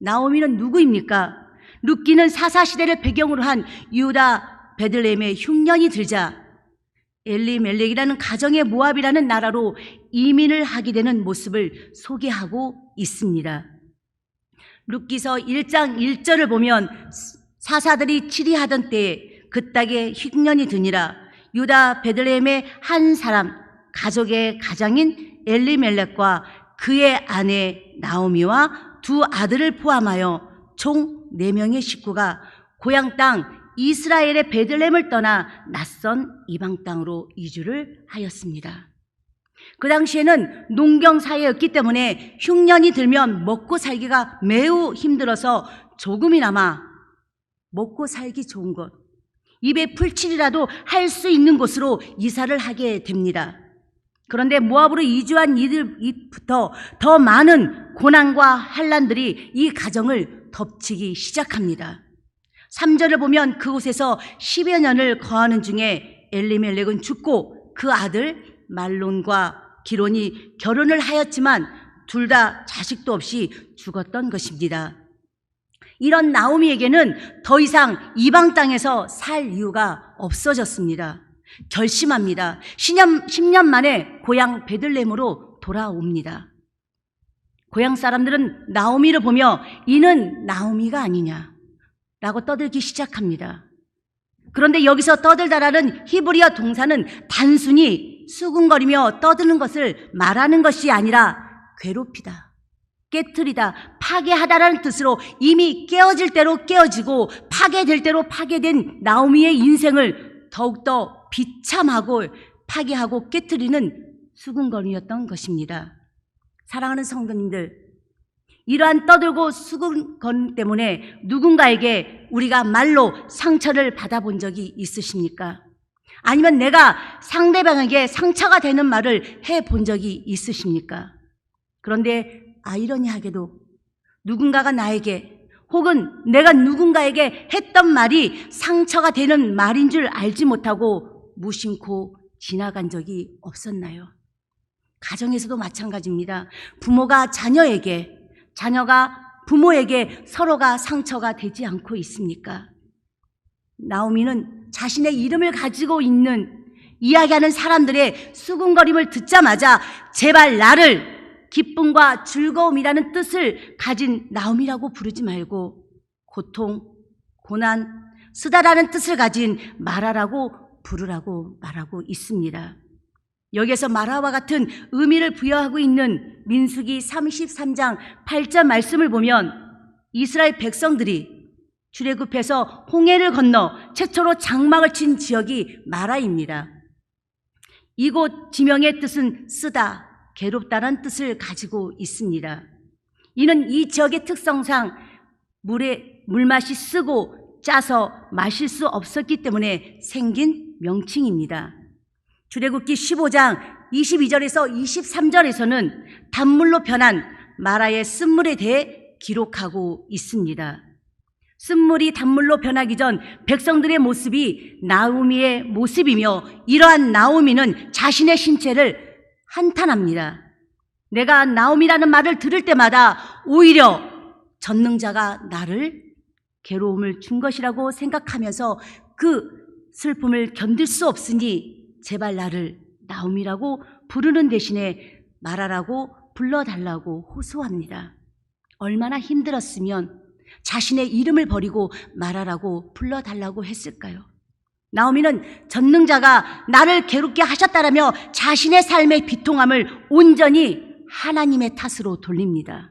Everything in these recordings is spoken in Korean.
나오미는 누구입니까? 룻기는 사사시대를 배경으로 한 유다 베들레헴의 흉년이 들자 엘리멜렉이라는 가정의 모압이라는 나라로 이민을 하게 되는 모습을 소개하고 있습니다. 룻기서 1장 1절을 보면 사사들이 치리하던 때에 그 땅에 흉년이 드니라 유다 베들레헴의 한 사람 가족의 가장인 엘리멜렉과 그의 아내 나오미와 두 아들을 포함하여 총 4명의 식구가 고향 땅 이스라엘의 베들레헴을 떠나 낯선 이방 땅으로 이주를 하였습니다. 그 당시에는 농경 사회였기 때문에 흉년이 들면 먹고 살기가 매우 힘들어서 조금이나마 먹고 살기 좋은 곳, 입에 풀칠이라도 할 수 있는 곳으로 이사를 하게 됩니다. 그런데 모압으로 이주한 이들부터 더 많은 고난과 환란들이 이 가정을 덮치기 시작합니다. 3절을 보면 그곳에서 10여 년을 거하는 중에 엘리멜렉은 죽고 그 아들 말론과 기론이 결혼을 하였지만 둘 다 자식도 없이 죽었던 것입니다. 이런 나오미에게는 더 이상 이방 땅에서 살 이유가 없어졌습니다. 결심합니다. 10년, 10년 만에 고향 베들렘으로 돌아옵니다. 고향 사람들은 나오미를 보며 이는 나오미가 아니냐 라고 떠들기 시작합니다. 그런데 여기서 떠들다라는 히브리어 동사는 단순히 수군거리며 떠드는 것을 말하는 것이 아니라 괴롭히다, 깨뜨리다, 파괴하다라는 뜻으로 이미 깨어질 대로 깨어지고 파괴될 대로 파괴된 나오미의 인생을 더욱더 비참하고 파괴하고 깨뜨리는 수군거리였던 것입니다. 사랑하는 성도님들, 이러한 떠들고 수군건 때문에 누군가에게 우리가 말로 상처를 받아본 적이 있으십니까? 아니면 내가 상대방에게 상처가 되는 말을 해 본 적이 있으십니까? 그런데 아이러니하게도 누군가가 나에게 혹은 내가 누군가에게 했던 말이 상처가 되는 말인 줄 알지 못하고 무심코 지나간 적이 없었나요? 가정에서도 마찬가지입니다. 부모가 자녀에게, 자녀가 부모에게 서로가 상처가 되지 않고 있습니까? 나오미는 자신의 이름을 가지고 있는 이야기하는 사람들의 수군거림을 듣자마자 제발 나를 기쁨과 즐거움이라는 뜻을 가진 나오미라고 부르지 말고 고통, 고난, 쓰다라는 뜻을 가진 마라라고 부르라고 말하고 있습니다. 여기에서 마라와 같은 의미를 부여하고 있는 민수기 33장 8절 말씀을 보면 이스라엘 백성들이 출애굽해서 홍해를 건너 최초로 장막을 친 지역이 마라입니다. 이곳 지명의 뜻은 쓰다, 괴롭다는 뜻을 가지고 있습니다. 이는 이 지역의 특성상 물에 물맛이 쓰고 짜서 마실 수 없었기 때문에 생긴 명칭입니다. 출애굽기 15장 22절에서 23절에서는 단물로 변한 마라의 쓴물에 대해 기록하고 있습니다. 쓴물이 단물로 변하기 전 백성들의 모습이 나오미의 모습이며 이러한 나오미는 자신의 신체를 한탄합니다. 내가 나오미라는 말을 들을 때마다 오히려 전능자가 나를 괴로움을 준 것이라고 생각하면서 그 슬픔을 견딜 수 없으니 제발 나를 나오미라고 부르는 대신에 말하라고 불러달라고 호소합니다. 얼마나 힘들었으면 자신의 이름을 버리고 말하라고 불러달라고 했을까요? 나오미는 전능자가 나를 괴롭게 하셨다라며 자신의 삶의 비통함을 온전히 하나님의 탓으로 돌립니다.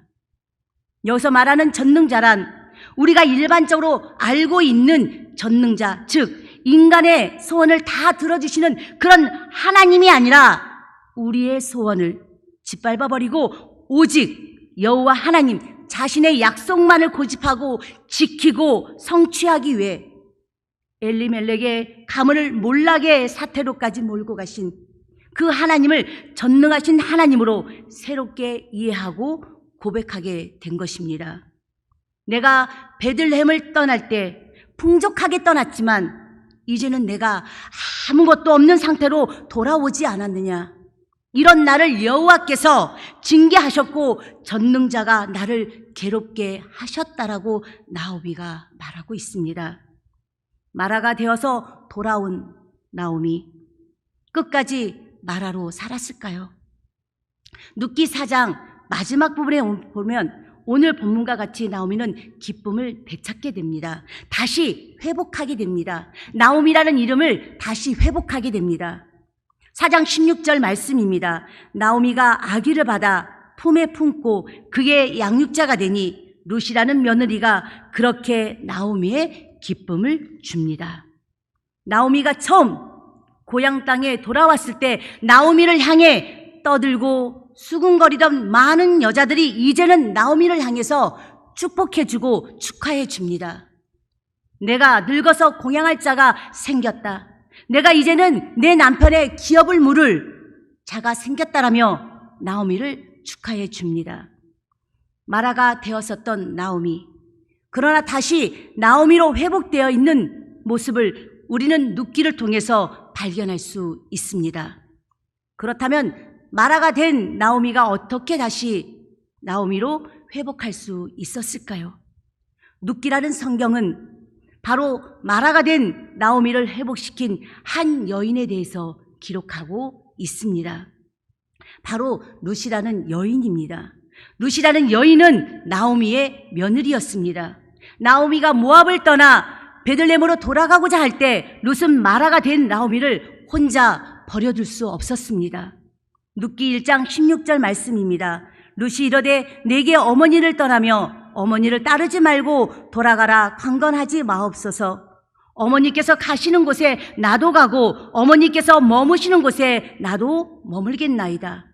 여기서 말하는 전능자란 우리가 일반적으로 알고 있는 전능자, 즉, 인간의 소원을 다 들어주시는 그런 하나님이 아니라 우리의 소원을 짓밟아 버리고 오직 여호와 하나님 자신의 약속만을 고집하고 지키고 성취하기 위해 엘리멜렉의 가문을 몰락의 사태로까지 몰고 가신 그 하나님을 전능하신 하나님으로 새롭게 이해하고 고백하게 된 것입니다. 내가 베들레헴을 떠날 때 풍족하게 떠났지만 이제는 내가 아무것도 없는 상태로 돌아오지 않았느냐? 이런 나를 여호와께서 징계하셨고 전능자가 나를 괴롭게 하셨다라고 나오미가 말하고 있습니다. 마라가 되어서 돌아온 나오미 끝까지 마라로 살았을까요? 눕기 사장 마지막 부분에 보면 오늘 본문과 같이 나오미는 기쁨을 되찾게 됩니다. 다시 회복하게 됩니다. 나오미라는 이름을 다시 회복하게 됩니다. 사장 16절 말씀입니다. 나오미가 아기를 받아 품에 품고 그의 양육자가 되니 룻이라는 며느리가 그렇게 나오미의 기쁨을 줍니다. 나오미가 처음 고향 땅에 돌아왔을 때 나오미를 향해 떠들고 수군거리던 많은 여자들이 이제는 나오미를 향해서 축복해주고 축하해줍니다. 내가 늙어서 공양할 자가 생겼다. 내가 이제는 내 남편의 기업을 물을 자가 생겼다라며 나오미를 축하해 줍니다. 마라가 되었었던 나오미. 그러나 다시 나오미로 회복되어 있는 모습을 우리는 눕기를 통해서 발견할 수 있습니다. 그렇다면 마라가 된 나오미가 어떻게 다시 나오미로 회복할 수 있었을까요? 눕기라는 성경은 바로 마라가 된 나오미를 회복시킨 한 여인에 대해서 기록하고 있습니다. 바로 룻이라는 여인입니다. 룻이라는 여인은 나오미의 며느리였습니다. 나오미가 모압을 떠나 베들레헴으로 돌아가고자 할때 룻은 마라가 된 나오미를 혼자 버려둘 수 없었습니다. 룻기 1장 16절 말씀입니다. 룻이 이르되 내게 어머니를 떠나며 어머니를 따르지 말고 돌아가라 강건하지 마옵소서. 어머니께서 가시는 곳에 나도 가고 어머니께서 머무시는 곳에 나도 머물겠나이다.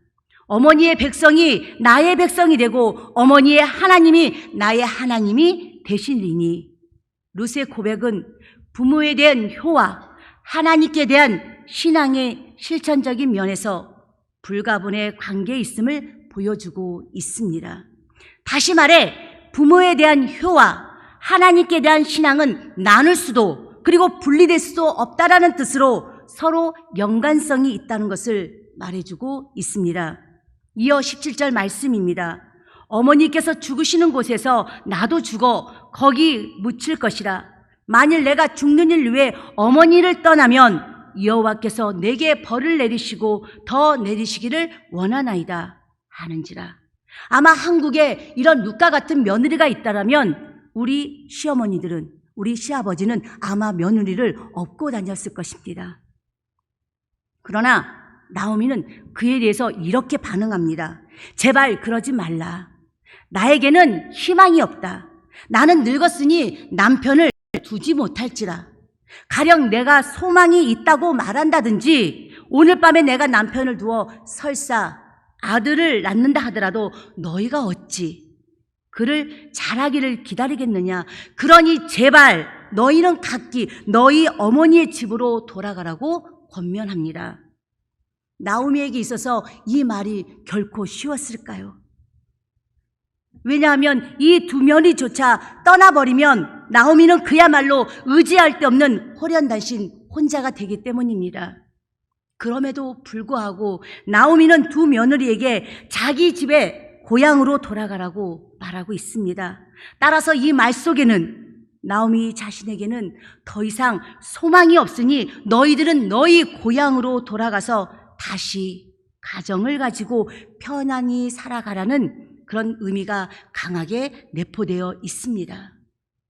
어머니의 백성이 나의 백성이 되고 어머니의 하나님이 나의 하나님이 되실리니 룻의 고백은 부모에 대한 효와 하나님께 대한 신앙의 실천적인 면에서 불가분의 관계에 있음을 보여주고 있습니다. 다시 말해 부모에 대한 효와 하나님께 대한 신앙은 나눌 수도 그리고 분리될 수도 없다라는 뜻으로 서로 연관성이 있다는 것을 말해주고 있습니다. 이어 17절 말씀입니다. 어머니께서 죽으시는 곳에서 나도 죽어 거기 묻힐 것이라. 만일 내가 죽는 일 위해 어머니를 떠나면 여호와께서 내게 벌을 내리시고 더 내리시기를 원하나이다 하는지라. 아마 한국에 이런 룻과 같은 며느리가 있다라면 우리 시어머니들은 우리 시아버지는 아마 며느리를 업고 다녔을 것입니다. 그러나 나오미는 그에 대해서 이렇게 반응합니다. 제발 그러지 말라. 나에게는 희망이 없다. 나는 늙었으니 남편을 두지 못할지라. 가령 내가 소망이 있다고 말한다든지 오늘 밤에 내가 남편을 두어 설사 아들을 낳는다 하더라도 너희가 어찌 그를 잘하기를 기다리겠느냐. 그러니 제발 너희는 각기 너희 어머니의 집으로 돌아가라고 권면합니다. 나오미에게 있어서 이 말이 결코 쉬웠을까요? 왜냐하면 이두 며느리조차 떠나버리면 나오미는 그야말로 의지할 데 없는 호련단신 혼자가 되기 때문입니다. 그럼에도 불구하고 나오미는 두 며느리에게 자기 집에 고향으로 돌아가라고 말하고 있습니다. 따라서 이 말 속에는 나오미 자신에게는 더 이상 소망이 없으니 너희들은 너희 고향으로 돌아가서 다시 가정을 가지고 편안히 살아가라는 그런 의미가 강하게 내포되어 있습니다.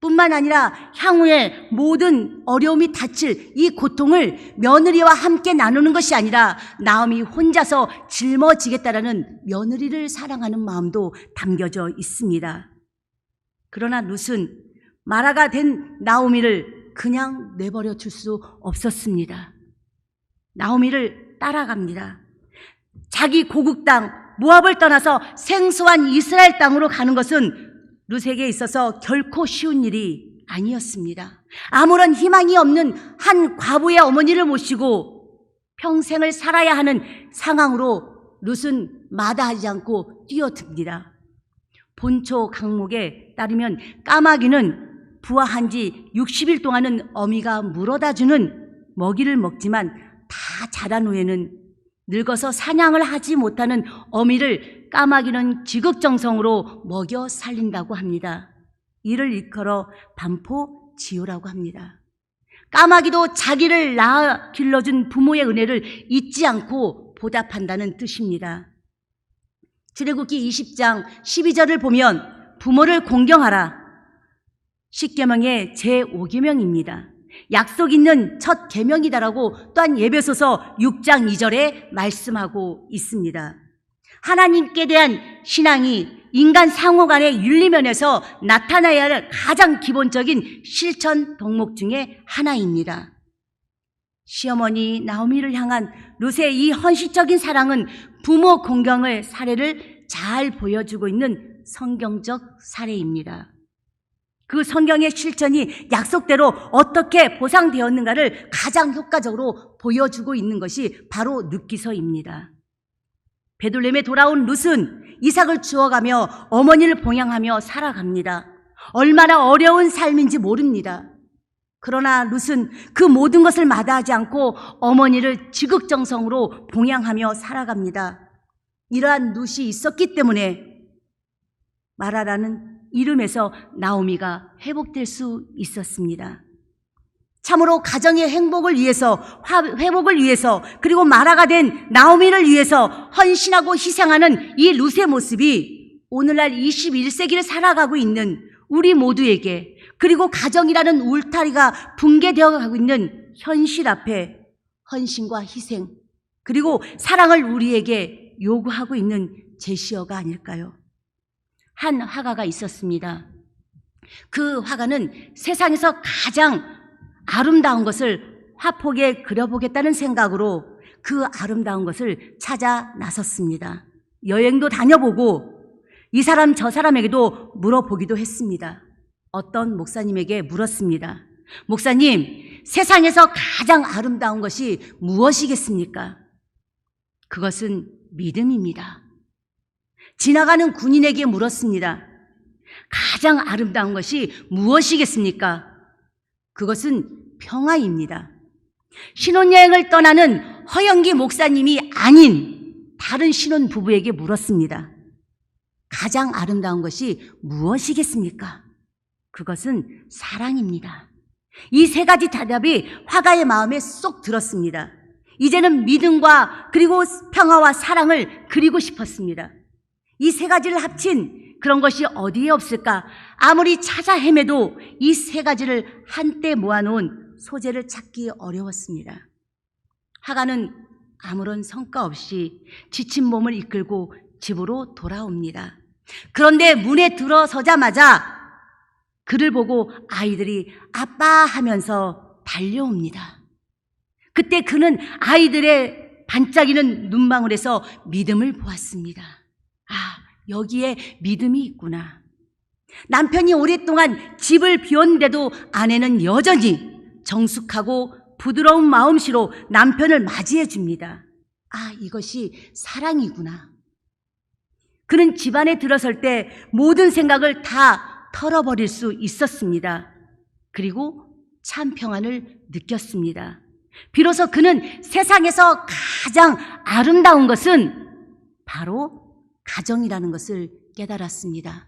뿐만 아니라 향후에 모든 어려움이 닥칠 이 고통을 며느리와 함께 나누는 것이 아니라 나음이 혼자서 짊어지겠다라는 며느리를 사랑하는 마음도 담겨져 있습니다. 그러나 룻은 마라가 된 나오미를 그냥 내버려 둘 수 없었습니다. 나오미를 따라갑니다. 자기 고국 땅 모압을 떠나서 생소한 이스라엘 땅으로 가는 것은 룻에게 있어서 결코 쉬운 일이 아니었습니다. 아무런 희망이 없는 한 과부의 어머니를 모시고 평생을 살아야 하는 상황으로 룻은 마다하지 않고 뛰어듭니다. 본초 강목에 따르면 까마귀는 부화한 지 60일 동안은 어미가 물어다 주는 먹이를 먹지만 다 자란 후에는 늙어서 사냥을 하지 못하는 어미를 까마귀는 지극정성으로 먹여 살린다고 합니다. 이를 일컬어 반포지효라고 합니다. 까마귀도 자기를 낳아 길러준 부모의 은혜를 잊지 않고 보답한다는 뜻입니다. 출애굽기 20장 12절을 보면 부모를 공경하라. 10계명의 제5계명입니다. 약속 있는 첫 계명이다라고 또한 예배소서 6장 2절에 말씀하고 있습니다. 하나님께 대한 신앙이 인간 상호 간의 윤리면에서 나타나야 할 가장 기본적인 실천 덕목 중에 하나입니다. 시어머니 나오미를 향한 룻의 이 헌신적인 사랑은 부모 공경의 사례를 잘 보여주고 있는 성경적 사례입니다. 그 성경의 실천이 약속대로 어떻게 보상되었는가를 가장 효과적으로 보여주고 있는 것이 바로 룻기서입니다. 베들렘에 돌아온 룻은 이삭을 주워가며 어머니를 봉양하며 살아갑니다. 얼마나 어려운 삶인지 모릅니다. 그러나 룻은 그 모든 것을 마다하지 않고 어머니를 지극정성으로 봉양하며 살아갑니다. 이러한 룻이 있었기 때문에 마라라는 이름에서 나오미가 회복될 수 있었습니다. 참으로 가정의 행복을 위해서, 화- 회복을 위해서, 그리고 마라가 된 나오미를 위해서 헌신하고 희생하는 이 룻의 모습이 오늘날 21세기를 살아가고 있는 우리 모두에게, 그리고 가정이라는 울타리가 붕괴되어 가고 있는 현실 앞에 헌신과 희생, 그리고 사랑을 우리에게 요구하고 있는 제시어가 아닐까요? 한 화가가 있었습니다. 그 화가는 세상에서 가장 아름다운 것을 화폭에 그려보겠다는 생각으로 그 아름다운 것을 찾아 나섰습니다. 여행도 다녀보고 이 사람 저 사람에게도 물어보기도 했습니다. 어떤 목사님에게 물었습니다. 목사님, 세상에서 가장 아름다운 것이 무엇이겠습니까? 그것은 믿음입니다. 지나가는 군인에게 물었습니다. 가장 아름다운 것이 무엇이겠습니까? 그것은 평화입니다. 신혼여행을 떠나는 허영기 목사님이 아닌 다른 신혼 부부에게 물었습니다. 가장 아름다운 것이 무엇이겠습니까? 그것은 사랑입니다. 이 세 가지 대답이 화가의 마음에 쏙 들었습니다. 이제는 믿음과 그리고 평화와 사랑을 그리고 싶었습니다. 이 세 가지를 합친 그런 것이 어디에 없을까? 아무리 찾아 헤매도 이 세 가지를 한때 모아놓은 소재를 찾기 어려웠습니다. 하가는 아무런 성과 없이 지친 몸을 이끌고 집으로 돌아옵니다. 그런데 문에 들어서자마자 그를 보고 아이들이 아빠 하면서 달려옵니다. 그때 그는 아이들의 반짝이는 눈망울에서 믿음을 보았습니다. 아, 여기에 믿음이 있구나. 남편이 오랫동안 집을 비웠는데도 아내는 여전히 정숙하고 부드러운 마음씨로 남편을 맞이해 줍니다. 아, 이것이 사랑이구나. 그는 집안에 들어설 때 모든 생각을 다 털어버릴 수 있었습니다. 그리고 참 평안을 느꼈습니다. 비로소 그는 세상에서 가장 아름다운 것은 바로 가정이라는 것을 깨달았습니다.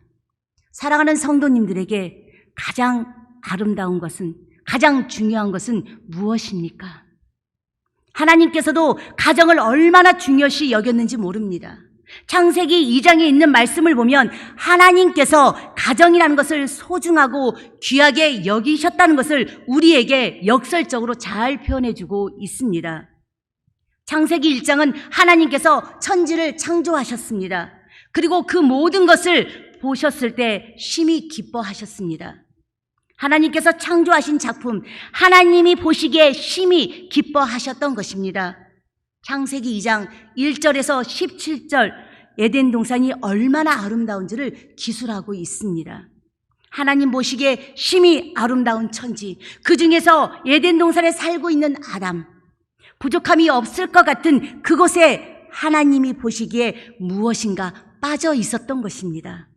사랑하는 성도님들에게 가장 아름다운 것은, 가장 중요한 것은 무엇입니까? 하나님께서도 가정을 얼마나 중요시 여겼는지 모릅니다. 창세기 2장에 있는 말씀을 보면 하나님께서 가정이라는 것을 소중하고 귀하게 여기셨다는 것을 우리에게 역설적으로 잘 표현해주고 있습니다. 창세기 1장은 하나님께서 천지를 창조하셨습니다. 그리고 그 모든 것을 보셨을 때 심히 기뻐하셨습니다. 하나님께서 창조하신 작품, 하나님이 보시기에 심히 기뻐하셨던 것입니다. 창세기 2장 1절에서 17절 에덴 동산이 얼마나 아름다운지를 기술하고 있습니다. 하나님 보시기에 심히 아름다운 천지, 그 중에서 에덴 동산에 살고 있는 아담, 부족함이 없을 것 같은 그곳에 하나님이 보시기에 무엇인가 빠져 있었던 것입니다.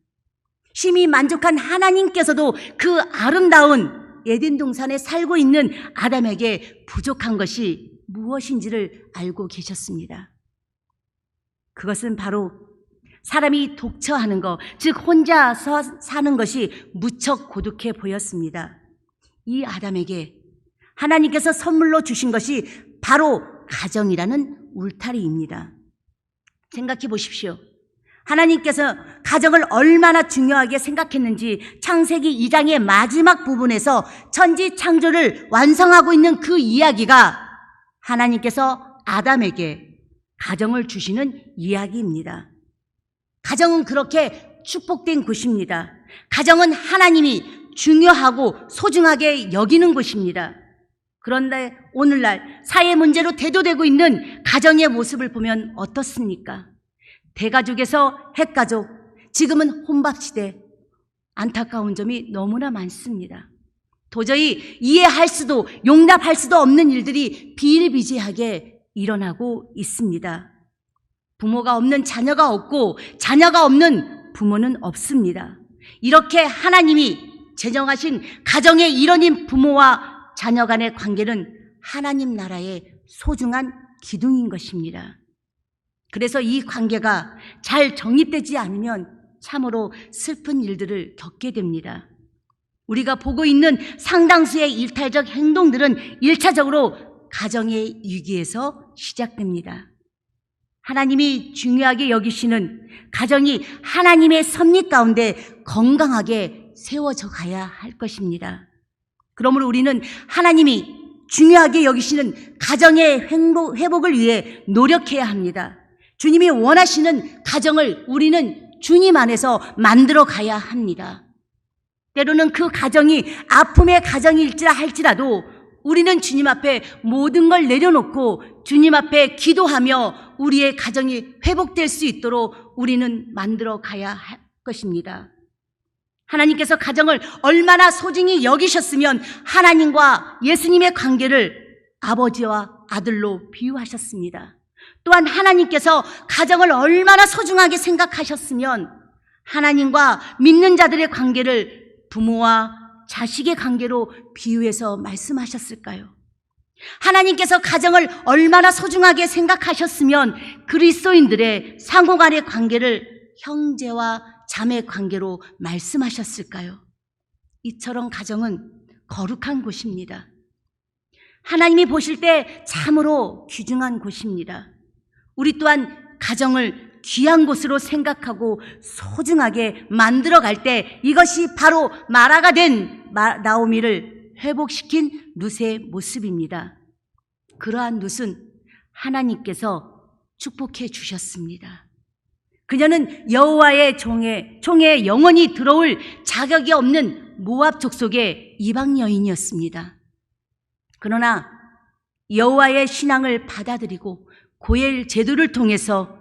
심히 만족한 하나님께서도 그 아름다운 에덴 동산에 살고 있는 아담에게 부족한 것이 무엇인지를 알고 계셨습니다. 그것은 바로 사람이 독처하는 것, 즉 혼자서 사는 것이 무척 고독해 보였습니다. 이 아담에게 하나님께서 선물로 주신 것이 바로 가정이라는 울타리입니다. 생각해 보십시오. 하나님께서 가정을 얼마나 중요하게 생각했는지 창세기 2장의 마지막 부분에서 천지 창조를 완성하고 있는 그 이야기가 하나님께서 아담에게 가정을 주시는 이야기입니다. 가정은 그렇게 축복된 곳입니다. 가정은 하나님이 중요하고 소중하게 여기는 곳입니다. 그런데 오늘날 사회 문제로 대두되고 있는 가정의 모습을 보면 어떻습니까? 대가족에서 핵가족, 지금은 혼밥 시대, 안타까운 점이 너무나 많습니다. 도저히 이해할 수도 용납할 수도 없는 일들이 비일비재하게 일어나고 있습니다. 부모가 없는 자녀가 없고 자녀가 없는 부모는 없습니다. 이렇게 하나님이 제정하신 가정의 일원인 부모와 자녀 간의 관계는 하나님 나라의 소중한 기둥인 것입니다. 그래서 이 관계가 잘 정립되지 않으면 참으로 슬픈 일들을 겪게 됩니다. 우리가 보고 있는 상당수의 일탈적 행동들은 일차적으로 가정의 위기에서 시작됩니다. 하나님이 중요하게 여기시는 가정이 하나님의 섭리 가운데 건강하게 세워져 가야 할 것입니다. 그러므로 우리는 하나님이 중요하게 여기시는 가정의 회복을 위해 노력해야 합니다. 주님이 원하시는 가정을 우리는 주님 안에서 만들어 가야 합니다. 때로는 그 가정이 아픔의 가정일지라 할지라도 우리는 주님 앞에 모든 걸 내려놓고 주님 앞에 기도하며 우리의 가정이 회복될 수 있도록 우리는 만들어 가야 할 것입니다. 하나님께서 가정을 얼마나 소중히 여기셨으면 하나님과 예수님의 관계를 아버지와 아들로 비유하셨습니다. 또한 하나님께서 가정을 얼마나 소중하게 생각하셨으면 하나님과 믿는 자들의 관계를 부모와 자식의 관계로 비유해서 말씀하셨을까요? 하나님께서 가정을 얼마나 소중하게 생각하셨으면 그리스도인들의 상호 간의 관계를 형제와 자매 관계로 말씀하셨을까요? 이처럼 가정은 거룩한 곳입니다. 하나님이 보실 때 참으로 귀중한 곳입니다. 우리 또한 가정을 귀한 곳으로 생각하고 소중하게 만들어 갈 때 이것이 바로 마라가 된 마- 나오미를 회복시킨 룻의 모습입니다. 그러한 룻은 하나님께서 축복해 주셨습니다. 그녀는 여호와의 종에 총에 영원히 들어올 자격이 없는 모압 족속의 이방 여인이었습니다. 그러나 여호와의 신앙을 받아들이고 고엘 제도를 통해서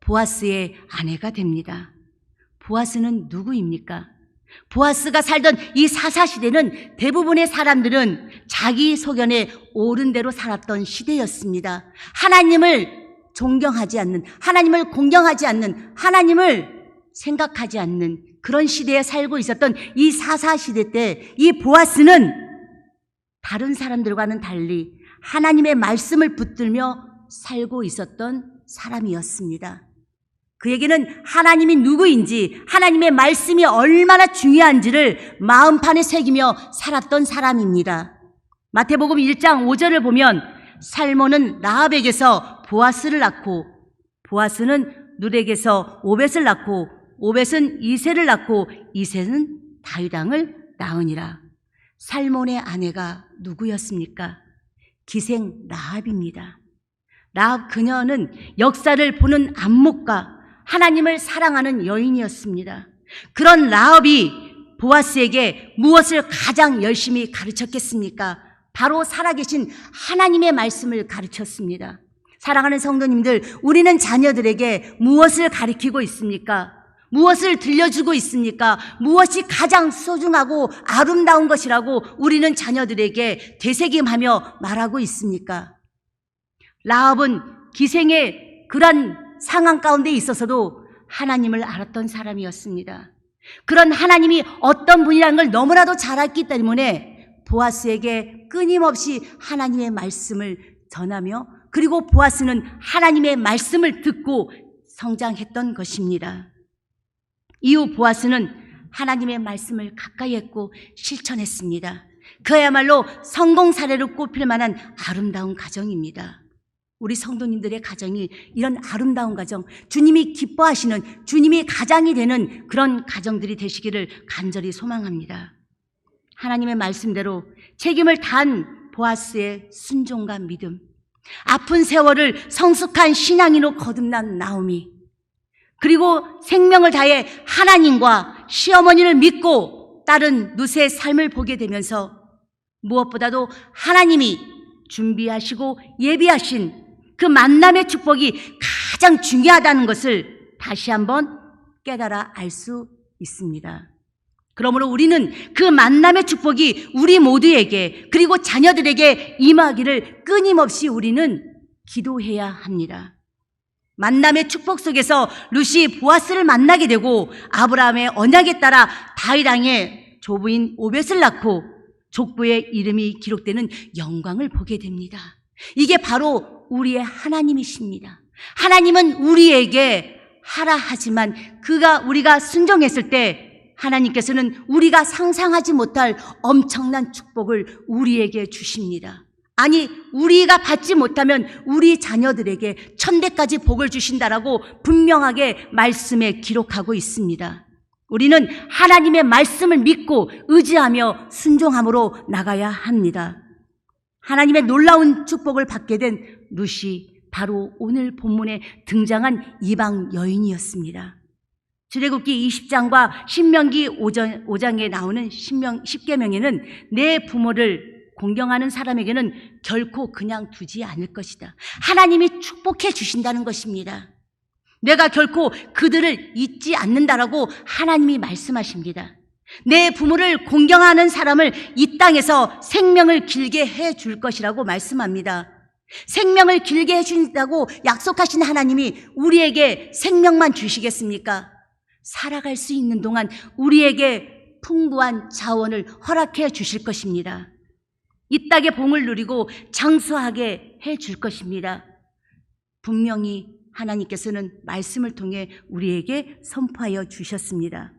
보아스의 아내가 됩니다. 보아스는 누구입니까? 보아스가 살던 이 사사시대는 대부분의 사람들은 자기 소견에 옳은 대로 살았던 시대였습니다. 하나님을 존경하지 않는, 하나님을 공경하지 않는, 하나님을 생각하지 않는 그런 시대에 살고 있었던 이 사사 시대 때 이 보아스는 다른 사람들과는 달리 하나님의 말씀을 붙들며 살고 있었던 사람이었습니다. 그에게는 하나님이 누구인지, 하나님의 말씀이 얼마나 중요한지를 마음판에 새기며 살았던 사람입니다. 마태복음 1장 5절을 보면 살모는 라합에게서 보아스를 낳고 보아스는 누렉에서 오벳을 낳고 오벳은 이세를 낳고 이세는 다윗왕을 낳으니라. 살몬의 아내가 누구였습니까? 기생 라합입니다. 라합 그녀는 역사를 보는 안목과 하나님을 사랑하는 여인이었습니다. 그런 라합이 보아스에게 무엇을 가장 열심히 가르쳤겠습니까? 바로 살아계신 하나님의 말씀을 가르쳤습니다. 사랑하는 성도님들, 우리는 자녀들에게 무엇을 가르치고 있습니까? 무엇을 들려주고 있습니까? 무엇이 가장 소중하고 아름다운 것이라고 우리는 자녀들에게 되새김하며 말하고 있습니까? 라합은 기생의 그런 상황 가운데 있어서도 하나님을 알았던 사람이었습니다. 그런 하나님이 어떤 분이라는 걸 너무나도 잘 알기 때문에 보아스에게 끊임없이 하나님의 말씀을 전하며 그리고 보아스는 하나님의 말씀을 듣고 성장했던 것입니다. 이후 보아스는 하나님의 말씀을 가까이 했고 실천했습니다. 그야말로 성공 사례로 꼽힐 만한 아름다운 가정입니다. 우리 성도님들의 가정이 이런 아름다운 가정, 주님이 기뻐하시는 주님이 가장이 되는 그런 가정들이 되시기를 간절히 소망합니다. 하나님의 말씀대로 책임을 다한 보아스의 순종과 믿음, 아픈 세월을 성숙한 신앙인으로 거듭난 나오미, 그리고 생명을 다해 하나님과 시어머니를 믿고 따른 누세의 삶을 보게 되면서 무엇보다도 하나님이 준비하시고 예비하신 그 만남의 축복이 가장 중요하다는 것을 다시 한번 깨달아 알 수 있습니다. 그러므로 우리는 그 만남의 축복이 우리 모두에게 그리고 자녀들에게 임하기를 끊임없이 우리는 기도해야 합니다. 만남의 축복 속에서 루시 보아스를 만나게 되고 아브라함의 언약에 따라 다윗왕의 조부인 오벳을 낳고 족부의 이름이 기록되는 영광을 보게 됩니다. 이게 바로 우리의 하나님이십니다. 하나님은 우리에게 하라 하지만 그가 우리가 순종했을 때 하나님께서는 우리가 상상하지 못할 엄청난 축복을 우리에게 주십니다. 아니, 우리가 받지 못하면 우리 자녀들에게 천대까지 복을 주신다라고 분명하게 말씀에 기록하고 있습니다. 우리는 하나님의 말씀을 믿고 의지하며 순종함으로 나가야 합니다. 하나님의 놀라운 축복을 받게 된 루시, 바로 오늘 본문에 등장한 이방 여인이었습니다. 출애굽기 20장과 신명기 5장, 에 나오는 신명 10계명에는 내 부모를 공경하는 사람에게는 결코 그냥 두지 않을 것이다. 하나님이 축복해 주신다는 것입니다. 내가 결코 그들을 잊지 않는다라고 하나님이 말씀하십니다. 내 부모를 공경하는 사람을 이 땅에서 생명을 길게 해 줄 것이라고 말씀합니다. 생명을 길게 해 준다고 약속하신 하나님이 우리에게 생명만 주시겠습니까? 살아갈 수 있는 동안 우리에게 풍부한 자원을 허락해 주실 것입니다. 이 땅의 봉을 누리고 장수하게 해 줄 것입니다. 분명히 하나님께서는 말씀을 통해 우리에게 선포하여 주셨습니다.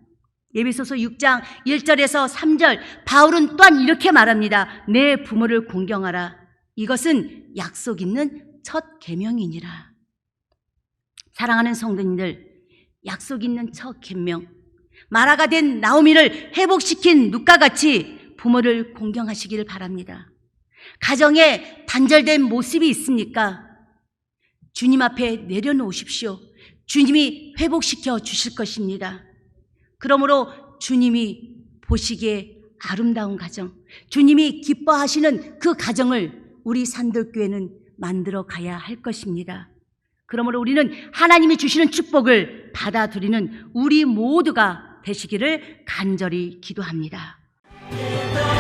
예비소서 6장 1절에서 3절 바울은 또한 이렇게 말합니다. 내 부모를 공경하라. 이것은 약속 있는 첫 계명이니라. 사랑하는 성도님들, 약속 있는 첫 계명. 마라가 된 나오미를 회복시킨 눕과 같이 부모를 공경하시기를 바랍니다. 가정에 단절된 모습이 있습니까? 주님 앞에 내려놓으십시오. 주님이 회복시켜 주실 것입니다. 그러므로 주님이 보시기에 아름다운 가정, 주님이 기뻐하시는 그 가정을 우리 산들교회는 만들어 가야 할 것입니다. 그러므로 우리는 하나님이 주시는 축복을 받아들이는 우리 모두가 되시기를 간절히 기도합니다. 내